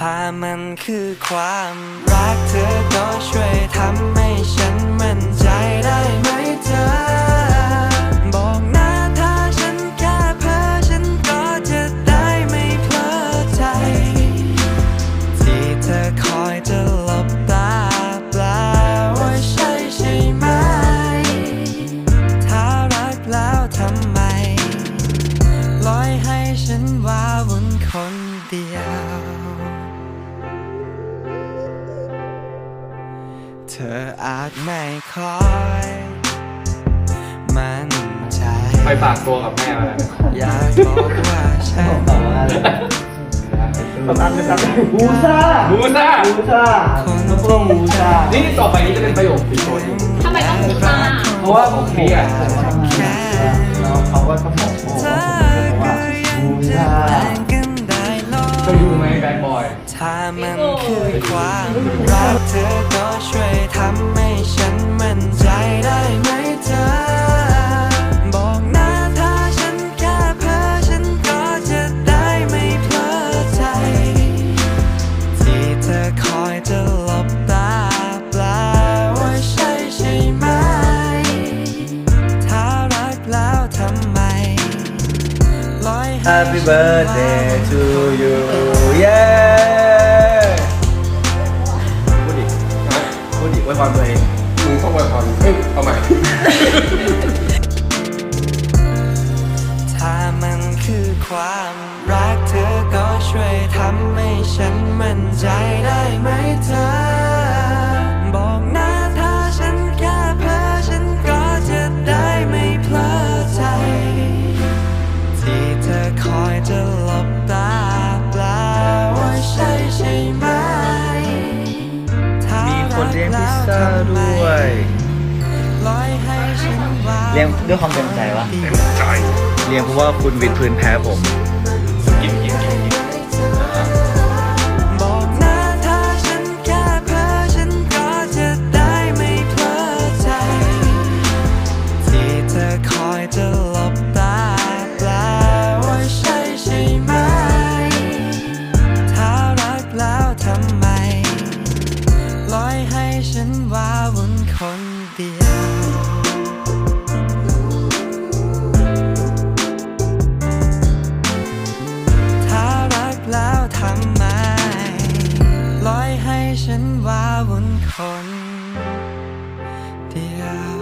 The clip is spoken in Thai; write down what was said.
ถ้ามันคือความรักเธอก็ช่วยทำให้ฉันมั่นใจได้ไหมเธอ บอกนะถ้าฉันแค่เพ้อฉันก็จะได้ไม่เพลอใจ ที่เธอคอยจะหลบตาแปล่าว่าใช่ใช่ไหม ถ้ารักแล้วทำไม ปล่อยให้ฉันว้าวุ่นคนเดียว ธออาจไม่คอยมั่นใจไปฝากตัวกับแม่มาแล้วอยากบอกว่าฉันประกันนะครับมูซ่ามูซ่ามูซ่าแล้วก็มูซ่านี่ต่อไปนี้จะเป็นประโยคติดโทนทำไมต้องมูซ่าเพราะว่าผมเครียดแล้วเขาก็ต้อง ถ้ามันคือความรักเธอก็ช่วยทำให้ฉันมั่นใจได้ไหมเธอ บอกนะถ้าฉันแค่เพ้อฉันก็จะได้ไม่เพลอใจ ที่เธอคอยจะหลบตาแปลว่าใช่ใช่ไหม ถ้ารักแล้วทำไม Happy birthday to you yeah พูดดิไว้พรตัวเองมึงต้องไปพรเอ้ยเอาใหม่ ถ้ามันคือความรักเธอก็ช่วยทำให้ฉันมั่นใจได้ไหมเธอ ด้วยปล่อยให้ฉันวางเลี้ยงด้วยความเต็มใจวะเลี้ยงเพราะว่าคุณวินพื้นแพ้ผม ให้ฉันว่าวุ่นคนเดียวถ้ารักแล้วทำไมลอยให้ฉันว่าวุ่นคนเดียว